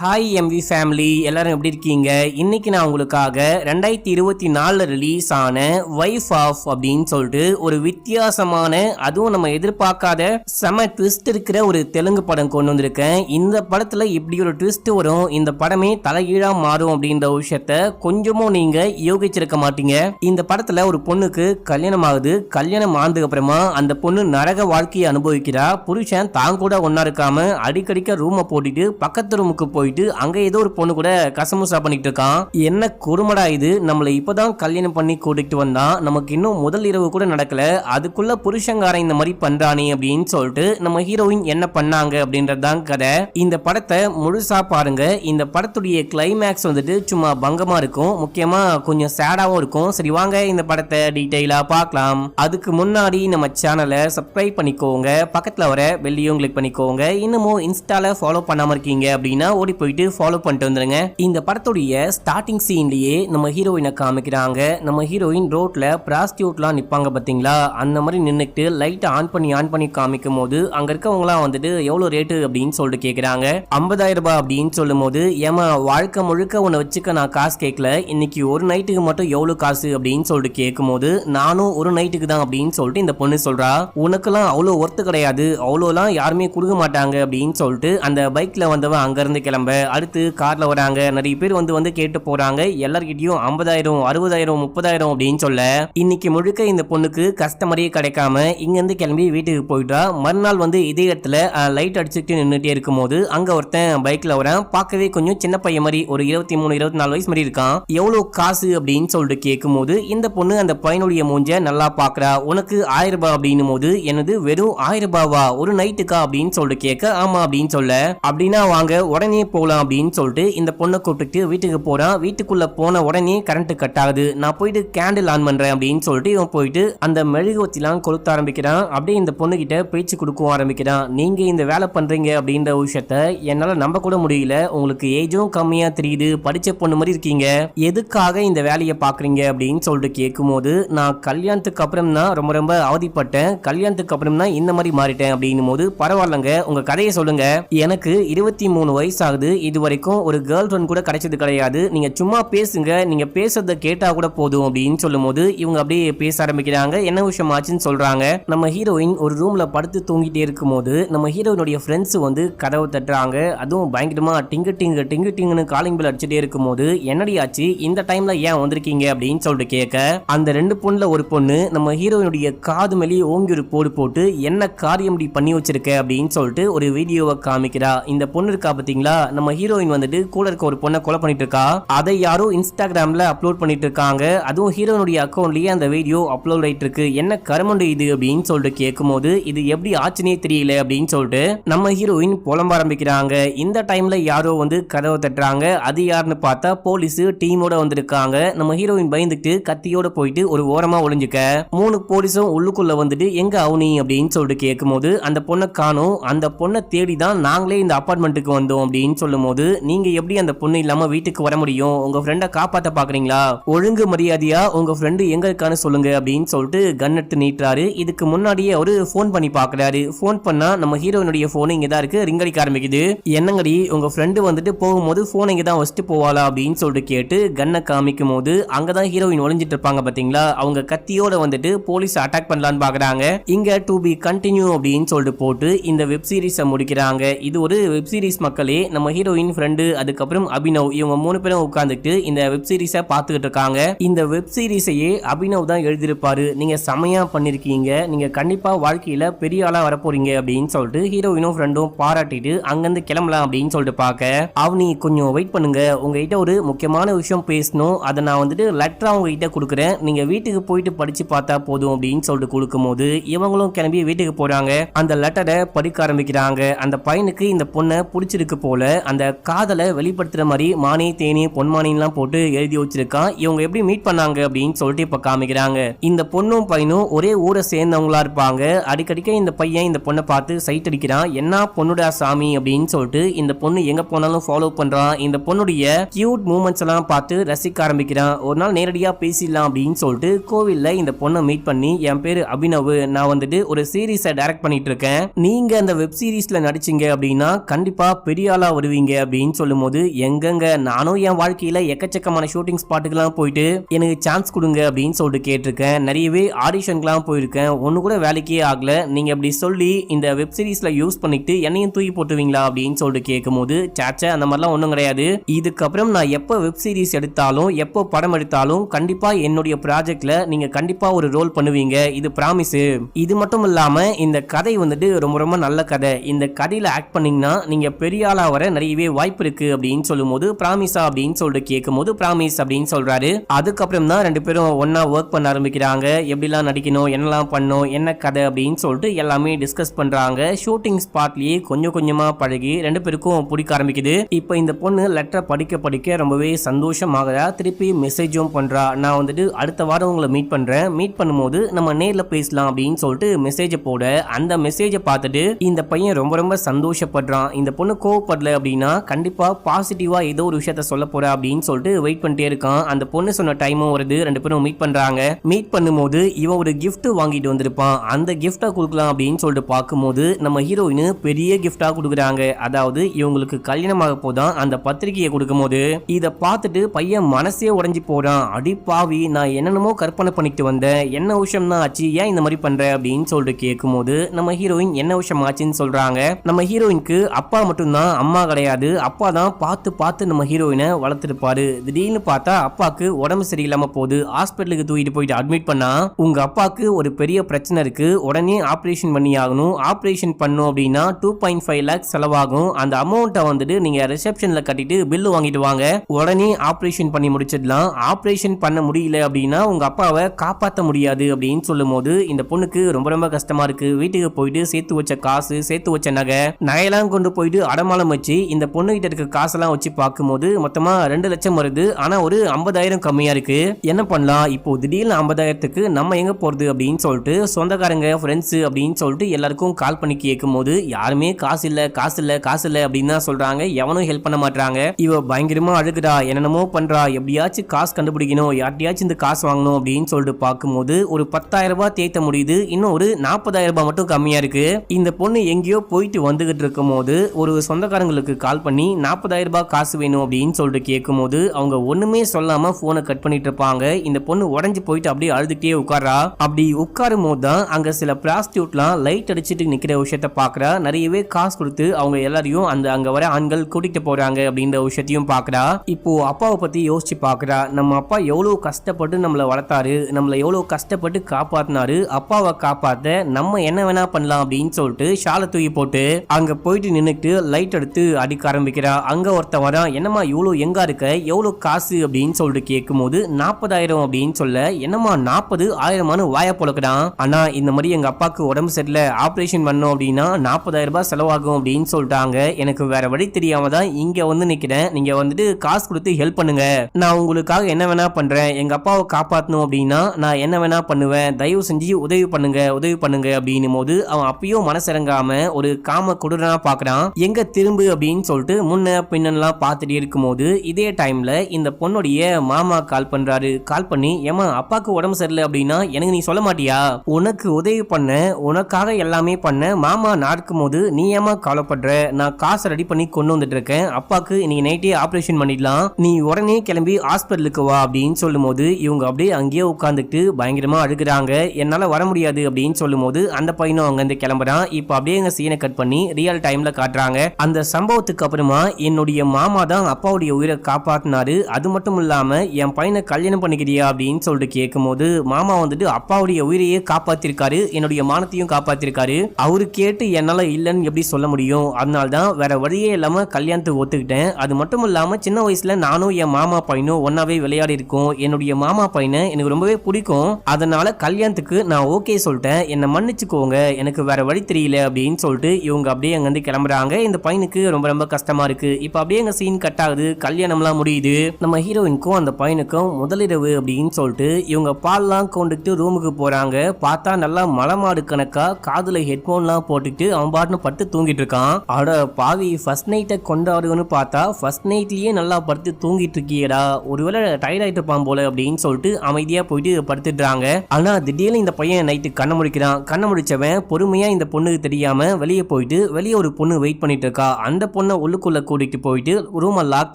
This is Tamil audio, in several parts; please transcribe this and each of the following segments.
ஹாய் எம்வி ஃபேமிலி எல்லாரும் எப்படி இருக்கீங்க? இன்னைக்கு நான் உங்களுக்காக ரெண்டாயிரத்தி இருபத்தி நாலில் ரிலீஸ் ஆன வைஃப் ஆஃப் அப்படின்னு சொல்லிட்டு ஒரு வித்தியாசமான அதுவும் நம்ம எதிர்பார்க்காத செம ட்விஸ்ட் இருக்கிற ஒரு தெலுங்கு படம் கொண்டு வந்திருக்கேன். இந்த படத்தில் இப்படி ஒரு ட்விஸ்ட் வரும். இந்த படமே தலைகீழாக மாறும் அப்படின்ற விஷயத்த கொஞ்சமும் நீங்கள் யோகிச்சிருக்க மாட்டீங்க. இந்த படத்தில் ஒரு பொண்ணுக்கு கல்யாணம் ஆகுது. கல்யாணம் ஆனதுக்கு அப்புறமா அந்த பொண்ணு நரக வாழ்க்கையை அனுபவிக்கிறா. புருஷன் தான் கூட ஒன்றா இருக்காமல் அடிக்கடிக்க ரூமை போட்டுட்டு பக்கத்து ரூமுக்கு போயிட்டு அங்க ஏதோ ஒரு பொண்ணு கூட கசமுசா பண்ணிட்டு இருக்கான். என்ன குறுமடா இது? நம்மளை இப்பதான் கல்யாணம் பண்ணி கூட்டிட்டு வந்தான் நமக்கு இன்னும் முதல் இரவு கூட நடக்கல. அதுக்குள்ள புருஷங்காரன் இந்த மாதிரி பண்றானே அப்படின்னு சொல்லிட்டு நம்ம ஹீரோயின் என்ன பண்ணாங்க அப்படின்றதுதான் கதை. இந்த படத்தை முழுசா பாருங்க. இந்த படத்துடைய கிளைமேக்ஸ் வந்துட்டு சும்மா பங்கமா இருக்கும். முக்கியமா கொஞ்சம் சேடாவும் இருக்கும். சரி வாங்க இந்த படத்தை டீட்டெயிலா பார்க்கலாம். அதுக்கு முன்னாடி நம்ம சேனலை சப்ஸ்கிரைப் பண்ணிக்கோங்க. பக்கத்துல வர வெள்ளியும் கிளிக் பண்ணிக்கோங்க. இன்னமும் இன்ஸ்டால ஃபாலோ பண்ணாம இருக்கீங்க அப்படின்னா ஓடி போயிட்டு ஃபாலோ பண்ணிட்டு வந்துருங்க. இந்த படத்துடைய ஸ்டார்டிங் சீன்லயே நம்ம ஹீரோயினை காமிக்கிறாங்க. நம்ம ஹீரோயின் ரோட்ல பிராஸ்டியூட்லாம் நிப்பாங்க பாத்தீங்களா? அந்த மாதிரி நின்றுட்டு லைட் ஆன் பண்ணி ஆன் பண்ணி காமிக்கும் போது அங்க இருக்கவங்களாம் வந்துட்டு எவ்வளவு ரேட்டு அப்படின்னு சொல்லிட்டு கேக்குறாங்க. ஐம்பதாயிரம் ரூபாய் அப்படின்னு சொல்லும் போது ஏமா வாழ்க்கை முழுக்க உன்னை வச்சுக்க நான் காசு கேட்கல இன்னைக்கு ஒரு நைட்டுக்கு மட்டும் எவ்வளவு காசு அப்படின்னு சொல்லிட்டு கேட்கும்போது நானும் ஒரு நைட்டுக்கு தான் அப்படின்னு சொல்லிட்டு இந்த பொண்ணு சொல்றா. உனக்கெல்லாம் அவ்வளோ ஒர்த்து கிடையாது. அவ்வளோலாம் யாருமே கொடுக்க மாட்டாங்க அப்படின்னு சொல்லிட்டு அந்த பைக்ல வந்தவன் அங்க இருந்து நம்ம அடுத்து கார்ல வராங்க. நிறைய பேர் வந்து வந்து கேட்டு போறாங்க. எல்லார்கிட்டையும் ஐம்பதாயிரம் அறுபதாயிரம் முப்பதாயிரம் அப்படின்னு சொல்ல இன்னைக்கு முழுக்க இந்த பொண்ணுக்கு கஸ்டமரே கிடைக்காம இங்கேருந்து கிளம்பி வீட்டுக்கு போயிட்டா மறுநாள் வந்து இதே இடத்துல லைட் அடிச்சுட்டு நின்றுட்டே இருக்கும்போது அங்கே ஒருத்தன் பைக்கில் வரான். பார்க்கவே கொஞ்சம் சின்ன பையன் மாதிரி ஒரு இருபத்தி மூணு இருபத்தி நாலு வயசு மாதிரி இருக்கான். எவ்வளோ காசு அப்படின்னு சொல்லிட்டு கேட்கும்போது இந்த பொண்ணு அந்த பையனுடைய மூஞ்ச நல்லா பார்க்குறா. உனக்கு ஆயிரம் ரூபாய் அப்படின்னும் போது எனது வெறும் ஆயிரம் ரூபாவா? ஒரு நைட்டுக்கா அப்படின்னு சொல்லிட்டு கேட்க ஆமா அப்படின்னு சொல்ல. அப்படின்னா வாங்க உடனே போகலாம் அப்படின்னு சொல்லிட்டு இந்த பொண்ணை கூப்பிட்டு வீட்டுக்கு போறான். வீட்டுக்குள்ள போன உடனே கரண்ட் கட் ஆகுது. நான் போயிட்டு கேண்டில் ஆன் பண்றேன் அப்படின்னு சொல்லிட்டு இவன் போயிட்டு அந்த மெழுகுவத்திலாம் கொளுத்த ஆரம்பிக்கிறான். அப்படியே இந்த பொண்ணு கிட்ட பேச்சு கொடுக்கவும் ஆரம்பிக்கிறான். நீங்க இந்த வேலை பண்றீங்க அப்படின்ற விஷயத்த என்னால நம்ப கூட முடியல. உங்களுக்கு ஏஜும் கம்மியா தெரியுது. படிச்ச பொண்ணு மாதிரி இருக்கீங்க. எதுக்காக இந்த வேலையை பாக்குறீங்க அப்படின்னு சொல்லிட்டு கேட்கும்போது நான் கல்யாணத்துக்கு அப்புறம் தான் ரொம்ப ரொம்ப அவதிப்பட்டேன். கல்யாணத்துக்கு அப்புறம் தான் இந்த மாதிரி மாறிட்டேன் அப்படின்னும் போது பரவாயில்லங்க. உங்க கதையை சொல்லுங்க. எனக்கு இருபத்தி மூணு வயசு ஆகுது. இது வரைக்கும் ஒரு கேர்ள் ஃப்ரெண்ட் கூட கிடைச்சது கிடையாது. நீங்க சும்மா பேசுங்க நீங்கள் பேசுறத கேட்டால் கூட போதும் அப்படின்னு சொல்லும்போது இவங்க அப்படியே பேச ஆரம்பிக்கிறாங்க. என்ன விஷயம் ஆச்சுன்னு சொல்றாங்க. நம்ம ஹீரோயின் ஒரு ரூமில் படுத்து தூங்கிட்டே இருக்கும்போது நம்ம ஹீரோயினுடைய ஃப்ரெண்ட்ஸ் வந்து கதவை தட்டுறாங்க. அதுவும் பயங்கரமாக டிங்கு டிங்கு டிங்கு டிங்குன்னு காலிங் பில் அடிச்சுட்டே இருக்கும்போது என்னடி ஆச்சு? இந்த டைமில் ஏன் வந்திருக்கீங்க அப்படின்னு சொல்லிட்டு கேட்க அந்த ரெண்டு பொண்ணுல ஒரு பொண்ணு நம்ம ஹீரோயினுடைய காது மேலேயே ஓங்கி ஒரு போடு போட்டு என்ன காரியம் இப்படி பண்ணி வச்சிருக்க? அப்படின்னு சொல்லிட்டு ஒரு வீடியோவை காமிக்கிறா. இந்த பொண்ணு இருக்கா பார்த்தீங்களா? நம்ம ஹீரோயின் வந்துட்டு கூட இருக்க ஒரு பொண்ணை கொலை பண்ணிட்டு இருக்கா? அதை யாரோ இன்ஸ்டாகிராம்ல அப்லோட் பண்ணிட்டு இருக்காங்க. அதுவும் ஹீரோனுடைய அக்கௌண்ட்லயே அந்த வீடியோ அப்லோட் ஆயிட்டு இருக்கு என்ன கருமண்டு இது அப்படின்னு சொல்லிட்டு கேட்கும் போது இது எப்படி ஆச்சுனே தெரியல அப்படின்னு சொல்லிட்டு நம்ம ஹீரோயின் புலம்ப ஆரம்பிக்கிறாங்க. இந்த டைம்ல யாரோ வந்து கதவை தட்டுறாங்க. அது யாருன்னு பார்த்தா போலீஸ் டீமோட வந்திருக்காங்க. நம்ம ஹீரோயின் பயந்துட்டு கத்தியோட போயிட்டு ஒரு ஓரமா ஒளிஞ்சுக்க. மூணு போலீஸும் உள்ளுக்குள்ள வந்துட்டு எங்க அவனி? அப்படின்னு சொல்லிட்டு கேட்கும் போது அந்த பொண்ணை காணும். அந்த பொண்ணை தேடி தான் நாங்களே இந்த அப்பார்ட்மெண்ட்டுக்கு வந்தோம் அப்படின்னு சொல்லும்போது நீங்க எப்படி அந்த பொண்ணு இல்லாம வீட்டுக்கு வர முடியும்? உங்க ஃப்ரெண்டை காப்பாத்த பாக்குறீங்களா? ஒழுங்கு மரியாதையா உங்க ஃப்ரெண்டு எங்க இருக்கான்னு சொல்லுங்க அப்படின்னு சொல்லிட்டு கன் எடுத்து நீட்டுறாரு. இதுக்கு முன்னாடியே அவரு ஃபோன் பண்ணி பாக்குறாரு. ஃபோன் பண்ணா நம்ம ஹீரோயினுடைய போன் இங்க தான் இருக்கு. ரிங் அடிக்க ஆரம்பிக்குது. என்னங்கடி உங்க ஃப்ரெண்டு வந்துட்டு போகும்போது போன் இங்க தான் வச்சுட்டு போவாளா? அப்படின்னு சொல்லிட்டு கேட்டு கன்னை காமிக்கும் போது அங்கதான் ஹீரோயின் ஒளிஞ்சிட்டு இருப்பாங்க பாத்தீங்களா? அவங்க கத்தியோட வந்துட்டு போலீஸ் அட்டாக் பண்ணலான்னு பாக்குறாங்க. இங்க டு பி கண்டினியூ அப்படின்னு சொல்லிட்டு போட்டு இந்த வெப் சீரிஸை முடிக்கிறாங்க. இது ஒரு வெப் சீரிஸ் மக்களே நம்ம ஹீரோயின் ஃப்ரெண்டு அதுக்கப்புறம் அபினவ் இவங்க மூணு பேரும் உட்காந்துட்டு இந்த வெப் சீரிஸை பார்த்துக்கிட்டு இருக்காங்க. இந்த வெப் சீரிஸையே அபினவ் தான் எழுதியிருப்பாரு. நீங்க செமையா பண்ணிருக்கீங்க. நீங்க கண்டிப்பா வாழ்க்கையில பெரிய ஆளா வரப்போறீங்க அப்படின்னு சொல்லிட்டு ஹீரோயினும் ஃப்ரெண்டும் பாராட்டிட்டு அங்கிருந்து கிளம்பலாம் அப்படின்னு சொல்லிட்டு பார்க்க. அவனி கொஞ்சம் வெயிட் பண்ணுங்க. உங்ககிட்ட ஒரு முக்கியமான விஷயம் பேசணும். அதை நான் வந்துட்டு லெட்டரா உங்ககிட்ட கொடுக்குறேன். நீங்க வீட்டுக்கு போயிட்டு படிச்சு பார்த்தா போதும் அப்படின்னு சொல்லிட்டு கொடுக்கும்போது இவங்களும் கிளம்பி வீட்டுக்கு போறாங்க. அந்த லெட்டரை படிக்க ஆரம்பிக்கிறாங்க. அந்த பையனுக்கு இந்த பொண்ணை பிடிச்சிருக்கு போல அந்த காதலை வெளிப்படுத்துற மாதிரி மானே தேனி பொன்மானின்லாம் போட்டு எழுதி வச்சிருக்கான். இவங்க எப்படி மீட் பண்ணாங்க அப்படின்னு சொல்லிட்டு இப்போ காமிக்கிறாங்க. இந்த பொண்ணும் பையனும் ஒரே ஊரை சேர்ந்தவங்களா இருப்பாங்க. அடிக்கடிக்க இந்த பையன் இந்த பொண்ணை பார்த்து சைட் அடிக்கிறான். என்ன பொண்ணுடா சாமி? அப்படின்னு சொல்லிட்டு இந்த பொண்ணு எங்க போனாலும் ஃபாலோ பண்றான். இந்த பொண்ணுடைய கியூட் மூமெண்ட்ஸ் எல்லாம் பார்த்து ரசிக்க ஆரம்பிக்கிறான். ஒரு நாள் நேரடியாக பேசிடலாம் அப்படின்னு சொல்லிட்டு கோவில்ல இந்த பொண்ணை மீட் பண்ணி என் பேர் அபினவ். நான் வந்துட்டு ஒரு சீரீஸை டைரக்ட் பண்ணிட்டு இருக்கேன். நீங்க அந்த வெப் சீரீஸ்ல நடிச்சீங்க அப்படின்னா கண்டிப்பா பெரிய ஆளா வருவீங்க அப்படின்னு சொல்லும்போது எங்கெங்க? நானும் என் வாழ்க்கையில எக்கச்சக்கமான ஷூட்டிங் ஸ்பாட்டுக்கெல்லாம் போயிட்டு எனக்கு சான்ஸ் கொடுங்க அப்படின்னு சொல்லிட்டு கேட்டிருக்கேன். நிறையவே ஆடிஷனுக்குலாம் போயிருக்கேன். ஒன்று கூட வேலைக்கே ஆகல. நீங்க அப்படி சொல்லி இந்த வெப்சீரிஸ்ல யூஸ் பண்ணிட்டு என்னையும் தூக்கி போட்டுவீங்களா அப்படின்னு சொல்லிட்டு கேட்கும்போது சாச்சா அந்த மாதிரிலாம் ஒன்றும் கிடையாது. இதுக்கப்புறம் நான் எப்போ வெப் சீரிஸ் எடுத்தாலும் எப்போ படம் எடுத்தாலும் கண்டிப்பாக என்னுடைய ப்ராஜெக்டில் நீங்கள் கண்டிப்பாக ஒரு ரோல் பண்ணுவீங்க. இது ப்ராமிஸு இது மட்டும் இல்லாமல் இந்த கதை வந்துட்டு ரொம்ப ரொம்ப நல்ல கதை. இந்த கதையில் ஆக்ட் பண்ணிங்கன்னா நீங்கள் பெரிய ஆளாக வர நிறையவே வாய்ப்பு இருக்கு அப்படின்னு சொல்லும்போது ப்ராமிஸா அப்படின்னு சொல்லிட்டு கேட்கும்போது ப்ராமிஸ் அப்படின்னு சொல்றாரு. அதுக்கப்புறம் தான் ரெண்டு பேரும் ஒன்னா ஒர்க் பண்ண ஆரம்பிக்கிறாங்க. எப்படிலாம் நடிக்கணும் என்னெல்லாம் பண்ணணும் என்ன கதை அப்படின்னு சொல்லிட்டு எல்லாமே டிஸ்கஸ் பண்றாங்க. ஷூட்டிங் ஸ்பாட்லயே கொஞ்சம் கொஞ்சமா பழகி ரெண்டு பேருக்கும் பிடிக்க ஆரம்பிக்குது. இப்போ இந்த பொண்ணு லெட்டரை படிக்க படிக்க ரொம்பவே சந்தோஷமாகறா. திருப்பி மெசேஜும் பண்றா. நான் வந்துட்டு அடுத்த வாரம் உங்களை மீட் பண்றேன். மீட் பண்ணும்போது நம்ம நேர்ல பேசலாம் அப்படின்னு சொல்லிட்டு மெசேஜை போட அந்த மெசேஜை பார்த்துட்டு இந்த பையன் ரொம்ப ரொம்ப சந்தோஷப்படுறான். இந்த பொண்ணு கோவப்படல அப்படின்னா கண்டிப்பாக பாசிட்டிவாக ஏதோ ஒரு விஷயத்த சொல்ல போற அப்படின்னு சொல்லிட்டு வெயிட் பண்ணிட்டே இருக்கான். அந்த பொண்ணு சொன்ன டைமும் வருது. ரெண்டு பேரும் மீட் பண்ணுறாங்க மீட் பண்ணும்போது இவன் ஒரு கிஃப்ட் வாங்கிட்டு வந்திருப்பான். அந்த கிஃப்டை கொடுக்கலாம் அப்படின்னு சொல்லிட்டு பார்க்கும்போது நம்ம ஹீரோயின் பெரிய கிஃப்டாக கொடுக்குறாங்க. அதாவது இவங்களுக்கு கல்யாணமாக போதான் அந்த பத்திரிகையை கொடுக்கும்போது. இதை பார்த்துட்டு பையன் மனசே உடஞ்சி போறான். அடி பாவி நான் என்னென்னமோ கற்பனை பண்ணிட்டு வந்தேன். என்ன விஷயம் தான் ஆச்சு? ஏன் இந்த மாதிரி பண்ற? அப்படின்னு சொல்லிட்டு கேட்கும்போது நம்ம ஹீரோயின் என்ன விஷயம் ஆச்சுன்னு சொல்றாங்க. நம்ம ஹீரோயினுக்கு அப்பா மட்டும்தான் அம்மா கிடையாது. அப்பா தான் பார்த்து பார்த்து நம்ம ஹீரோயினை வளர்த்துருப்பாரு. திடீர்னு பார்த்தா அப்பாக்கு உடம்பு சரியில்லாம போகுது. ஹாஸ்பிட்டலுக்கு தூக்கிட்டு போயிட்டு அட்மிட் பண்ணா உங்க அப்பாக்கு ஒரு பெரிய பிரச்சனை இருக்கு. உடனே ஆப்ரேஷன் பண்ணி ஆகணும் ஆப்ரேஷன் பண்ணும் அப்படின்னா டூ பாயிண்ட் ஃபைவ் லேக்ஸ் செலவாகும். அந்த அமௌண்ட்டை வந்துட்டு நீங்க ரிசப்ஷன்ல கட்டிட்டு பில்லு வாங்கிட்டு வாங்க. உடனே ஆப்ரேஷன் பண்ணி முடிச்சிடலாம். ஆப்ரேஷன் பண்ண முடியல அப்படின்னா உங்க அப்பாவை காப்பாற்ற முடியாது அப்படின்னு சொல்லும்போது இந்த பொண்ணுக்கு ரொம்ப ரொம்ப கஷ்டமா இருக்கு. வீட்டுக்கு போயிட்டு சேர்த்து வச்ச காசு சேர்த்து வச்ச நகை நகையெல்லாம் கொண்டு போயிட்டு அடமானம் வச்சு இந்த பொண்ணுகிட்ட இருக்க காசெல்லாம் வச்சு பார்க்கும்போது மொத்தமா ரெண்டு லட்சம் வருது. ஆனா ஒரு ஐம்பதாயிரம் கம்மியா இருக்கு. என்ன பண்ணலாம்? இப்போ திடீர்னு ஐம்பதாயிரத்துக்கு நம்ம எங்க போறது அப்படின்னு சொல்லிட்டு சொந்தக்காரங்க ஃப்ரெண்ட்ஸ் அப்படின்னு சொல்லிட்டு எல்லாருக்கும் கால் பண்ணி கேட்கும் போது யாருமே காசு இல்ல காசு இல்ல காசு இல்ல அப்படின்னு தான் சொல்றாங்க. எவனும் ஹெல்ப் பண்ண மாட்டாங்க இவ பயங்கரமா அழுகுறா. என்னென்னமோ பண்றா. எப்படியாச்சும் காசு கண்டுபிடிக்கணும். யார்ட்டையாச்சும் இந்த காசு வாங்கணும் அப்படின்னு சொல்லிட்டு பார்க்கும்போது ஒரு பத்தாயிரம் ரூபாய் தேத்த முடியுது. இன்னும் ஒரு நாற்பதாயிரம் ரூபாய் மட்டும் கம்மியா இருக்கு. இந்த பொண்ணு எங்கேயோ போயிட்டு வந்துகிட்டு இருக்கும் போது ஒரு சொந்தக்காரங்களுக்கு கால் பண்ணி நாற்பதாயிரம் ரூபாய் காசு வேணும் அப்படின்னு சொல்லிட்டு கேட்கும்போது அவங்க ஒண்ணுமே சொல்லாம போனை கட் பண்ணிட்டு இருப்பாங்க. இந்த பொண்ணு உடஞ்சு போயிட்டு அப்படியே அழுதுகிட்டே உட்காரா? அப்படி உட்காரும் போது தான் அங்க சில பிராஸ்டியூட்லாம் லைட் அடிச்சிட்டு நிக்கிற விஷயத்த பாக்குறா. நிறையவே காசு கொடுத்து அவங்க எல்லாரையும் அந்த அங்க வர ஆண்கள் கூட்டிட்டு போறாங்க அப்படின்ற விஷயத்தையும் பாக்குறா. இப்போ அப்பாவை பத்தி யோசிச்சு பாக்குறா. நம்ம அப்பா எவ்வளவு கஷ்டப்பட்டு நம்மளை வளர்த்தாரு நம்மளை எவ்வளவு கஷ்டப்பட்டு காப்பாத்தினாரு அப்பாவை காப்பாத்த நம்ம என்ன வேணா பண்ணலாம் அப்படின்னு சொல்லிட்டு ஷாலை தூக்கி போட்டு அங்க போயிட்டு நின்னுட்டு லைட் எடுத்து அடிக்க ஆரம்பிக்கிறா அங்க ஒருத்தன் வரான். என்னம்மா இவ்வளோ எங்க இருக்க? எவ்வளோ காசு? அப்படின்னு சொல்லிட்டு கேட்கும்போது நாற்பதாயிரம் அப்படின்னு சொல்ல என்னம்மா நாற்பது? ஆயிரமானு வாய பொழக்கிறான் ஆனா இந்த மாதிரி எங்க அப்பாவுக்கு உடம்பு சரியில்லை ஆப்ரேஷன் பண்ணோம் அப்படின்னா நாற்பதாயிரம் ரூபாய் செலவாகும் அப்படின்னு சொல்லிட்டாங்க எனக்கு வேற வழி தெரியாம தான் இங்க வந்து நிக்கிறேன். நீங்க வந்துட்டு காசு கொடுத்து ஹெல்ப் பண்ணுங்க. நான் உங்களுக்காக என்ன வேணா பண்றேன். எங்க அப்பாவை காப்பாற்றணும் அப்படின்னா நான் என்ன வேணா பண்ணுவேன். தயவு செஞ்சு உதவி பண்ணுங்க உதவி பண்ணுங்க அப்படின்னும் போது அவன் அப்பயும் மனசிறங்காம ஒரு காம கொடுறனா பாக்குறான். எங்க திரும்பு அப்படின்னு சொல்லிட்டு முன்ன பின்னெல்லாம் பார்த்துட்டே இருக்கும்போது இதே டைமில் இந்த பொண்ணுடைய மாமா கால் பண்ணுறாரு கால் பண்ணி ஏமா அப்பாவுக்கு உடம்பு சரியில்லை அப்படின்னா எனக்கு நீ சொல்ல மாட்டியா? உனக்கு உதவி பண்ண உனக்காக எல்லாமே பண்ண மாமா நடக்கும் போது நீ ஏமா கவலைப்படுற? நான் காசு ரெடி பண்ணி கொண்டு வந்துட்டு இருக்கேன். அப்பாக்கு இன்னைக்கு நைட்டே ஆப்ரேஷன் பண்ணிடலாம். நீ உடனே கிளம்பி ஹாஸ்பிட்டலுக்கு வா அப்படின்னு சொல்லும்போது இவங்க அப்படியே அங்கேயே உட்காந்துட்டு பயங்கரமா அழுகுறாங்க. என்னால வர முடியாது அப்படின்னு சொல்லும்போது அந்த பையனும் அங்கேருந்து கிளம்புறான். இப்போ அப்படியே எங்க சீனை கட் பண்ணி ரியல் டைம்ல காட்டுறாங்க. அந்த சம்பவத்துக்கு அப்புறமா என்னுடைய மாமா தான் அப்பாவுடைய உயிரை காப்பாத்தினாரு. அது மட்டும் இல்லாம என் பையனை கல்யாணம் பண்ணிக்கிறியா? அப்படின்னு சொல்லிட்டு கேட்கும்போது மாமா வந்துட்டு அப்பாவுடைய உயிரையே காப்பாத்திருக்காரு. என்னுடைய மானத்தையும் காப்பாத்திருக்காரு. அவரு கேட்டு என்னால இல்லைன்னு எப்படி சொல்ல முடியும்? அதனால தான் வேற வழியே இல்லாம கல்யாணத்துக்கு ஒத்துக்கிட்டேன். அது மட்டும் இல்லாம சின்ன வயசுல நானும் என் மாமா பையனும் ஒன்னாவே விளையாடி இருக்கோம். என்னுடைய மாமா பையனை எனக்கு ரொம்பவே பிடிக்கும். அதனால கல்யாணத்துக்கு நான் ஓகே சொல்லிட்டேன். என்னை மன்னிச்சுக்கோங்க. எனக்கு வேற வழி தெரியல அப்படின்னு சொல்லிட்டு இவங்க அப்படியே அங்கேருந்து கிளம்புறாங்க. இந்த பையனுக்கு ரொம்ப ரொம்ப கஷ்டமா இருக்கு. இப்போ அப்படியே எங்க சீன் கட் ஆகுது. கல்யாணம்லாம் முடியுது. நம்ம ஹீரோயினுக்கும் அந்த பையனுக்கும் முதலிரவு அப்படின்னு சொல்லிட்டு இவங்க பால்லாம் கொண்டுட்டு ரூமுக்கு போறாங்க. பார்த்தா நல்லா மலமாடு கணக்கா காதுல ஹெட்ஃபோன்லாம் போட்டுட்டு அவன் பாட்டுன்னு படுத்து தூங்கிட்டு இருக்கான். அட பாவி ஃபர்ஸ்ட் நைட்டை கொண்டாடுன்னு பார்த்தா ஃபர்ஸ்ட் நைட்லயே நல்லா படுத்து தூங்கிட்டு இருக்கியடா. ஒருவேளை டயர்ட் ஆயிட்டு இருப்பான் போல அப்படின்னு சொல்லிட்டு அமைதியா போயிட்டு படுத்துடுறாங்க. ஆனா திடீர்னு இந்த பையன் நைட்டு கண்ணை முடிக்கிறான். கண்ணை முடிச்சவன் பொறுமையா இந்த பொண்ணுக்கு தெரியாம வெளியே போயிட்டு வெளியே ஒரு பொண்ணு வெயிட் பண்ணிட்டு இருக்கா. அந்த பொண்ணை உள்ளுக்குள்ள கூட்டிட்டு போயிட்டு ரூமை லாக்